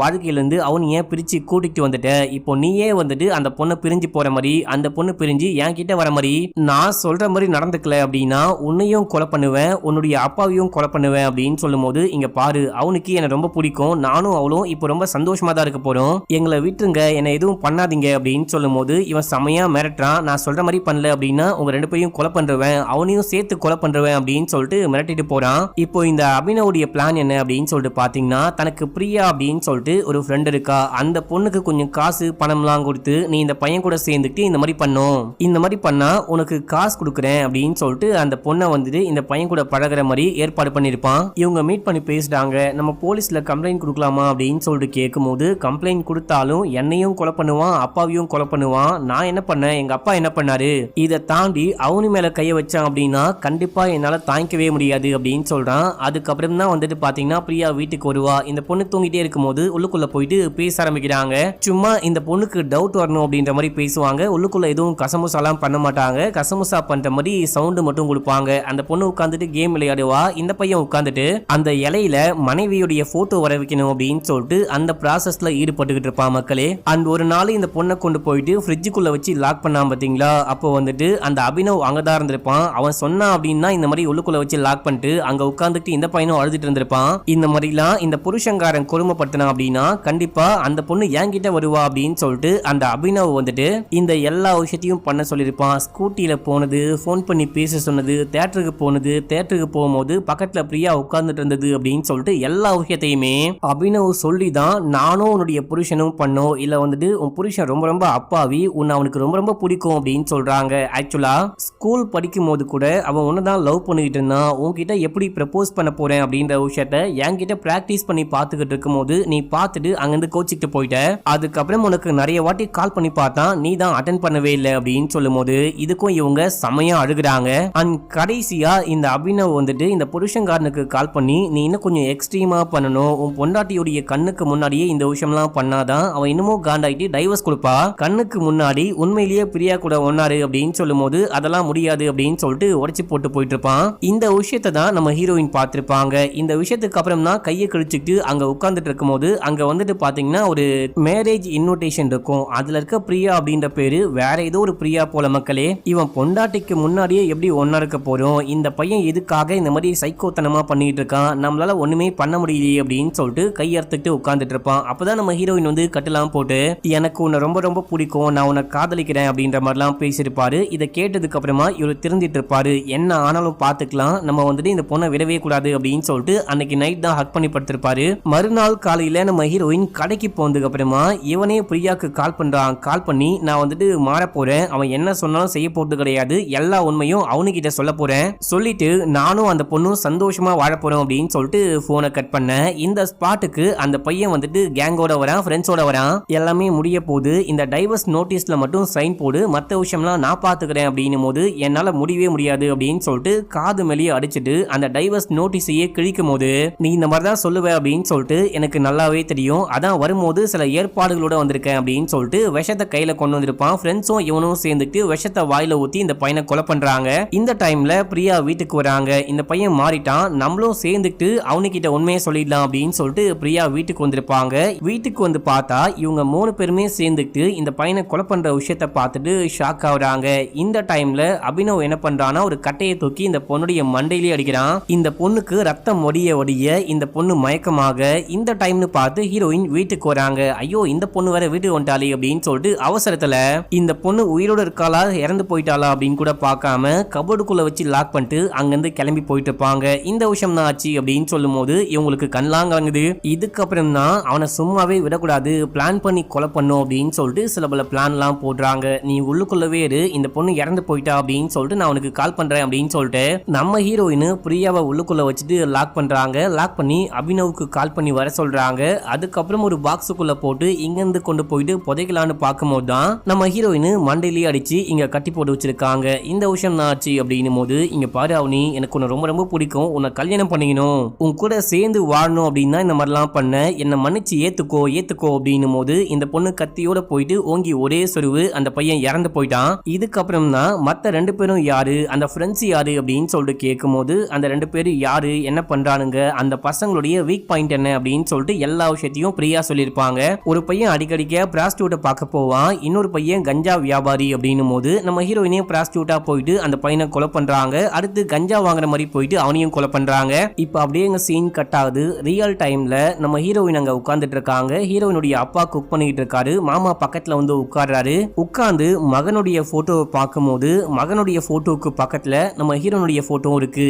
வாழ்க்கையில இருந்து அவனை ஏன் பிரிச்சு கூட்டிட்டு வந்துட்ட? இப்போ நீயே வந்துட்டு அந்த பொண்ணை பிரிஞ்சு போற மாதிரி அந்த பொண்ணு பிரிஞ்சு என் கிட்ட வர மாதிரி நான் சொல்ற மாதிரி நடந்துக்கல அப்படின்னா உன்னையும் கொலை பண்ணுவேன் உன்னுடைய அப்பாவையும் கொலை பண்ணுவேன் அப்படின்னு சொல்லும் போது இங்க பாரு அவனுக்கு என்ன ரொம்ப பிடிக்கும். நானும் அவளும் இப்போ ரொம்ப சந்தோஷமா தான் இருக்க போறோம். எங்களை விட்டுருங்க என்னை எதுவும் பண்ணாதீங்க அப்படின்னு சொல்லும் போது இவன் செமையா மிரட்டுறான். நான் சொல்ற மாதிரி பண்ணல அப்படின்னா உங்க ரெண்டு பேரையும் கொலை பண்றவன் அவனையும் சேர்த்து கொலை பண்றவன் அப்படின்னு சொல்லிட்டு மிரட்டிட்டு போறான். இப்போ இந்த அபினவுடைய பிளான் என்ன அப்படின்னு சொல்லிட்டு பார்த்தீங்கன்னா தனக்கு பிரியா அப்படின்னு சொல்லிட்டு ஒரு ஃப்ரெண்ட் இருக்கா? அந்த பொண்ணுக்கு கொஞ்சம் காசு பணம்லாம் கொடுத்து நீ இந்த பையன் கூட சேர்ந்துட்டு இந்த மாதிரி பண்ணும் இந்த மாதிரி பண்ணா உனக்கு காசு கொடுக்குறேன் அப்படின்னு சொல்லிட்டு அந்த பொண்ணை வந்துட்டு இந்த பையன் கூட பழகுற மாதிரி ஏற்பாடு பண்ணியிருப்பான் இவங்க மீட் பண்ணி பேசிட்டாங்க. நம்ம போலீஸ்ல கம்ப்ளைண்ட் கொடுக்கலாமா அப்படின்னு சொல்லிட்டு கேட்கும்போது கம்ப்ளைண்ட் கொடுத்தாலும் என்னையும் கொலை பண்ணுவான் அப்பாவையும் கொலை பண்ணுவான். நான் என்ன பண்ணேன்? எங்க அப்பா என்ன பண்ணாரு? இதை தாண்டி அவனு மேல கைய வச்சான் அப்படின்னா கண்டிப்பா என்னால தாங்கிக்கவே முடியாது அப்படின்னு சொல்றான். அதுக்கப்புறம் தான் வந்துட்டு பார்த்தீங்கன்னா பிரியா வீட்டுக்கு வருவா. இந்த பொண்ணு தூங்கிட்டே இருக்கும்போது உள்ளுக்குள்ளே போயிட்டு பேச ஆரம்பிக்கிறாங்க. சும்மா இந்த பொண்ணுக்கு டவுட் வரணும் அப்படின்ற மாதிரி பேசுவாங்க. உள்ளுக்குள்ளே எதுவும் கசமுசாலாம் பண்ண மாட்டாங்க. கசமுசா பண்ணுற மாதிரி சவுண்டு மட்டும் கொடுப்பாங்க. அந்த பொண்ணு உட்காந்துட்டு கேம் விளையாடுவா. இந்த பையன் உட்காந்துட்டு அந்த இலையில மனைவியுடைய போட்டோ வர வைக்கணும் அப்படின்னு சொல்லிட்டு அந்த ப்ராசஸ்ல ஈடுபட்டுக்கிட்டு இருப்பான் மக்களே. அண்ட் ஒரு நாள் இந்த பொண்ணை கொண்டு போயிட்டு ஃப்ரிட்ஜுக்குள்ள வச்சு லாக் பண்ணா பார்த்தீங்களா அப்போ வந்துட்டு அந்த அபினவ் அங்கதான் இருந்திருப்பான். அவன் சொன்னான் அப்படின்னா இந்த மாதிரி உள்ளுக்குள்ள வச்சு லாக் பண்ணிட்டு அங்க உட்காந்துட்டு இந்த பையனும் அழுதுட்டு இருந்திருப்பான். இந்த மாதிரிலாம் இந்த புருஷங்காரன் கொடுமைப்படுத்தினா அப்படின்னா கண்டிப்பா அந்த பொண்ணு என்கிட்ட வருவா அப்படின்னு சொல்லிட்டு அந்த அபினவ் வந்துட்டு இந்த எல்லா விஷயத்தையும் பண்ண சொல்லியிருப்பான். ஸ்கூட்டியில போனது ஃபோன் பண்ணி பேச சொன்னது தேட்டருக்கு போனது தேட்டருக்கு போகும்போது பக்கத்துல பிரியா உட்கார்ந்துட்டு இருந்தது அப்படின்னு சொல்லிட்டு எல்லா விஷயத்தையுமே அபினவ் சொல்லி தான் நானும் உன்னுடைய புருஷனும் பண்ணோம். இல்ல வந்துட்டு உன் புருஷன் ரொம்ப ரொம்ப அப்பாவி உன்னை அவனுக்கு ரொம்ப ரொம்ப பிடிக்கும் அப்படின்னு சொல்றாங்க. ஆக்சுவலா ஸ்கூல் படிக்கும் போது கூட அவன் உன்னதான் லவ் பண்ணிக்கிட்டு இருந்தான். உன்கிட்ட எப்படி ப்ரப்போஸ் பண்ண போறேன் அப்படின்ற விஷயத்த என்கிட்ட ப்ராக்டிஸ் பண்ணி பார்த்துக்கிட்டு இருக்கும்போது நீ பார்த்துட்டு அங்கிருந்து கோச்சிக்கிட்டு போயிட்ட. அதுக்கப்புறம் உனக்கு நிறைய வாட்டி கால் பண்ணி பார்த்தா நீ தான் அட்டன் பண்ணவே இல்லை அப்படின்னு சொல்லும்போது இதுக்கும் இவங்க செமையா அழுகுறாங்க. அண்ட் கடைசியா இந்த அபினவ் வந்துட்டு இந்த புருஷன்காரனுக்கு கால் பண்ணி நீ இன்னும் கொஞ்சம் எக்ஸ்ட்ரீமா பண்ணணும். உன் பொண்டாட்டியுடைய கண்ணுக்கு முன்னாடியே இந்த விஷயம்லாம் பண்ணாதான் அவன் இன்னமும் காண்டாயிட்டு டைவர்ஸ் கொடுப்பா. கண்ணுக்கு முன்னாடி உண்மையிலேயே பிரியா கூட ஒன்னாரு அப்படின்னு சொல்லும் போது அதெல்லாம் முடியாது அப்படின்னு சொல்லிட்டு உடச்சி போட்டு போயிட்டு இருப்பான். இந்த விஷயத்தை தான் நம்ம ஹீரோயின் பார்த்துருப்பாங்க. இந்த விஷயத்துக்கு அப்புறம் தான் கையை கழிச்சுக்கிட்டு அங்கே உட்கார்ந்துட்டு இருக்கும்போது அங்கே வந்துட்டு பார்த்தீங்கன்னா ஒரு மேரேஜ் இன்விடேஷன் இருக்கும். அதில் இருக்க பிரியா அப்படின்ற பேர் வேற ஏதோ ஒரு பிரியா போல மக்களே. இவன் பொண்டாட்டிக்கு முன்னாடியே எப்படி ஒன்றா இருக்க போகிறோம் இந்த பையன் எதுக்காக இந்த மாதிரி சைக்கோத்தனமாக பண்ணிட்டு இருக்கான்? நம்மளால ஒன்றுமே பண்ண முடியலையே அப்படின்னு சொல்லிட்டு கையறுத்துட்டு உட்காந்துட்டு இருப்பான். அப்பதான் நம்ம ஹீரோயின் வந்து கட்டலாம் போட்டு எனக்கு உன்னை ரொம்ப ரொம்ப பிடிக்கும். நான் உன்னை காதலிக்கிறேன். அப்படின்ற மாதிரிலாம் பேசியிருப்பாரு. இதை கேட்டதுக்கு அப்புறமா இவர் திருந்திட்டு இருப்பாரு. என்ன ஆனாலும் பார்த்துக்கலாம் நம்ம வந்துட்டு இந்த பொண்ணை விடவே கூடாது அப்படின்னு சொல்லிட்டு அன்னைக்கு நைட் தான் ஹக் பண்ணி படுத்திருப்பாரு. மறுநாள் காலையில நம்ம ஹீரோயின் கடைக்கு போனதுக்கு அப்புறமா இவனே பிரியாக்கு கால் பண்றான். கால் பண்ணி நான் வந்துட்டு மாற போறேன். அவன் என்ன சொன்னாலும் செய்ய போறது கிடையாது. எல்லா உண்மையும் அவனுக்கிட்ட சொல்ல போறேன். சொல்லிட்டு நானும் அந்த பொண்ணும் சந்தோஷமா வாழ போறோம் அப்படின்னு சொல்லிட்டு போனை கட் பண்ணேன் இந்த ஸ்பாட்டுக்கு அந்த பையன் வந்துட்டு கேங்கோட வரான் ஃப்ரெண்ட்ஸோட வரான். எல்லாமே முடிய போது இந்த டைவர்ஸ் நோட்டீஸ்ல மட்டும் சைன் போடு. மற்ற விஷயம்லாம் நான் பாத்துக்கிறேன் அப்படின்னும் போது என்னால முடியவே முடியாது அப்படின்னு சொல்லிட்டு காது மேலேயே அடிச்சுட்டு அந்த டைவர்ஸ் நோட்டீஸையே கிழிக்கும் போது நீ இந்த மாதிரி தான் சொல்லுவ அப்படின்னு சொல்லிட்டு எனக்கு நல்லாவே தெரியும். அதான் வரும்போது சில ஏற்பாடுகளோட வந்திருக்கேன் அப்படின்னு சொல்லிட்டு விஷத்தை கையில கொண்டு வந்திருப்பான். ஃப்ரெண்ட்ஸும் இவனும் சேர்ந்துட்டு விஷத்தை வாயில ஊத்தி இந்த பையனை கொலை பண்றாங்க. இந்த டைம்ல பிரியா வீட்டுக்கு வராங்க. இந்த பையன் மாறிட்டான். நம்மளும் சேர்ந்துட்டு அவனுக்கிட்ட உண்மையை சொல்லிடலாம் அப்படின்னு சொல்லிட்டு பிரியா வீட்டுக்கு வந்திருப்பாங்க. வீட்டுக்கு வந்து பார்த்தா இவங்க மூணு பேருமே சேர்ந்துட்டு இந்த பையனை கொலை பண்ற விஷயத்த பார்த்துட்டு ஷாக் ஆகுறாங்க. இந்த டைம்ல அபினவ் என்ன பண்றான்னா ஒரு கட்டையை தூக்கி இந்த பொண்ணுடைய மண்டையிலேயே அடிக்கிறான். இந்த பொண்ணுக்கு ரத்தம் ஒடிய ஒடிய இந்த பொண்ணு மயக்கமாக இந்த டைம்னு பார்த்து ஹீரோயின் வீட்டுக்கு வராங்க. ஐயோ இந்த பொண்ணு வேற வீட்டுக்கு வந்துட்டாளே அப்படின்னு சொல்லிட்டு அவசரத்துல இந்த பொண்ணு உயிரோட இருக்காளா இறந்து போயிட்டாளா அப்படின்னு கூட பார்க்காம கபோர்டுக்குள்ள வச்சு லாக் பண்ணிட்டு அங்கிருந்து கிளம்பி போயிட்டு இருப்பாங்க. இந்த விஷயம் தான் ஆச்சு அப்படின்னு சொல்லும் போது இவங்களுக்கு கண்ணாங்க கலங்குது. இதுக்கப்புறம் தான் அவனை சும்மாவே விடக்கூடாது பிளான் பண்ணி கொலை பண்ணும் அப்படின்னு சொல்லிட்டு சில பல பிளான்லாம் போடுறாங்க. நீ உள்ளுக்குள்ளவே இரு இந்த பொண்ணு இறந்து போயிட்டா அப்படின்னு சொல்லிட்டு நான் உனக்கு கால் பண்றேன் அப்படின்னு சொல்லிட்டு நம்ம ஹீரோயின் பிரியாவை உள்ளுக்குள்ளே வச்சுட்டு லாக் பண்ணுறாங்க லாக் பண்ணி அபினவுக்கு கால் பண்ணி வர சொல்கிறாங்க அதுக்கப்புறம் ஒரு பாக்ஸுக்குள்ளே போட்டு இங்கேருந்து கொண்டு போயிட்டு புதைக்கலான்னு பார்க்கும்போது தான் நம்ம ஹீரோயின் மண்டையிலேயே அடித்து இங்கே கட்டி போட்டு வச்சுருக்காங்க. இந்த விஷயம் தான் ஆச்சு அப்படின்னும் போது இங்கே பாரு அவனி எனக்கு உன்னை ரொம்ப ரொம்ப பிடிக்கும். உன்னை கல்யாணம் பண்ணிக்கணும். உன் கூட சேர்ந்து வாழணும் அப்படின்னா இந்த மாதிரிலாம் பண்ண. என்னை மன்னிச்சு ஏற்றுக்கோ ஏற்றுக்கோ அப்படின்னும் போது இந்த பொண்ணு கத்தியோட போயிட்டு ஓங்கி ஒரே சொருவு அந்த பையன் இறந்து போயிட்டான். இதுக்கப்புறம் தான் மற்ற ரெண்டு பேரும் யாரு அந்த ஃப்ரெண்ட்ஸ் யாரு அப்படின்னு சொல்லிட்டு கேட்கும்போது அந்த ரெண்டு பேரும் யாரு என்ன பண்றானுங்க அந்த பசங்களுடைய வீக் பாயிண்ட் என்ன அப்படின்னு சொல்லிட்டு எல்லா விஷயத்தையும் பிரியா சொல்லியிருப்பாங்க. ஒரு பையன் அடிக்கடிக்க பிராஸ்டியூட்டை பார்க்க போவான் இன்னொரு பையன் கஞ்சா வியாபாரி அப்படின்னும் போது நம்ம ஹீரோயினையும் பிராஸ்டியூட்டாக போயிட்டு அந்த பையனை கொலை பண்றாங்க. அடுத்து கஞ்சா வாங்குற மாதிரி போயிட்டு அவனையும் கொலை பண்றாங்க. இப்போ அப்படியே எங்கள் சீன் கட் ஆகுது. ரியல் டைம்ல நம்ம ஹீரோயின் அங்கே உட்காந்துட்டு இருக்காங்க. ஹீரோயினுடைய அப்பா குக் பண்ணிக்கிட்டு இருக்காரு. மாமா பக்கத்தில் வந்து உட்காடுறாரு உட்காந்து மகனுடைய ஃபோட்டோவை பார்க்கும்போது மகனுடைய ஃபோட்டோவுக்கு பக்கத்தில் நம்ம ஹீரோனுடைய போட்டோ இருக்கு.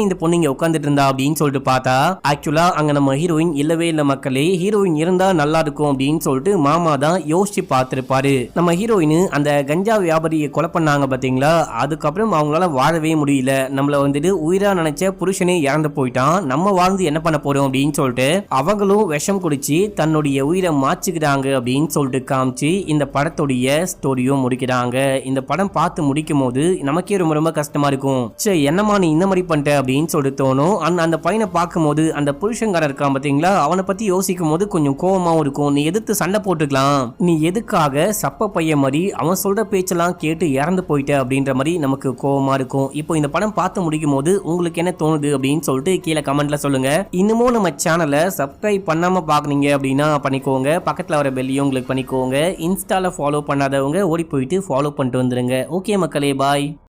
இப்பதானே இந்த பொண்ணு இங்க உட்காந்துட்டு இருந்தா அப்படின்னு சொல்லிட்டு பார்த்தா ஆக்சுவலா அங்க நம்ம ஹீரோயின் இல்லவே இல்ல மக்களே. ஹீரோயின் இருந்தா நல்லா இருக்கும் அப்படின்னு சொல்லிட்டு மாமா தான் யோசிச்சு பார்த்திருப்பாரு. நம்ம ஹீரோயின் அந்த கஞ்சா வியாபாரியை கொலை பண்ணாங்க பாத்தீங்களா அதுக்கப்புறம் அவங்களால வாழவே முடியல. நம்மள வந்துட்டு உயிரா நினைச்ச புருஷனே இறந்து போயிட்டான். நம்ம வாழ்ந்து என்ன பண்ண போறோம் அப்படின்னு சொல்லிட்டு அவங்களும் விஷம் குடிச்சு தன்னுடைய உயிரை மாச்சுக்கிறாங்க அப்படின்னு சொல்லிட்டு காமிச்சு இந்த படத்துடைய ஸ்டோரியும் முடிக்கிறாங்க. இந்த படம் பார்த்து முடிக்கும் போது நமக்கே ரொம்ப ரொம்ப கஷ்டமா இருக்கும். சே என்னம்மா நீ இந்த மாதிரி பண்ணிட்ட அப்படின்னு சொல்லிட்டு தோணும். அண்ட் அந்த பையனை பார்க்கும்போது அந்த புருஷங்காரன் இருக்கான் பார்த்தீங்களா? அவனை பற்றி யோசிக்கும் போது கொஞ்சம் கோபமாகவும் இருக்கும். நீ எதிர்த்து சண்டை போட்டுக்கலாம். நீ எதுக்காக சப்ப பையன் மாதிரி அவன் சொல்கிற பேச்செல்லாம் கேட்டு இறந்து போயிட்ட அப்படின்ற மாதிரி நமக்கு கோபமாக இருக்கும். இப்போ இந்த படம் பார்த்து முடிக்கும் போது உங்களுக்கு என்ன தோணுது அப்படின்னு சொல்லிட்டு கீழே கமெண்ட்டில் சொல்லுங்கள் இன்னமும் நம்ம சேனலை சப்ஸ்கிரைப் பண்ணாமல் பார்க்குறீங்க அப்படின்னா பண்ணிக்கோங்க. பக்கத்தில் வர பெல்லையும் உங்களுக்கு பண்ணிக்கோங்க. இன்ஸ்டாவில் ஃபாலோ பண்ணாதவங்க ஓடி போயிட்டு ஃபாலோ பண்ணிட்டு வந்துடுங்க ஓகே மக்களே பாய்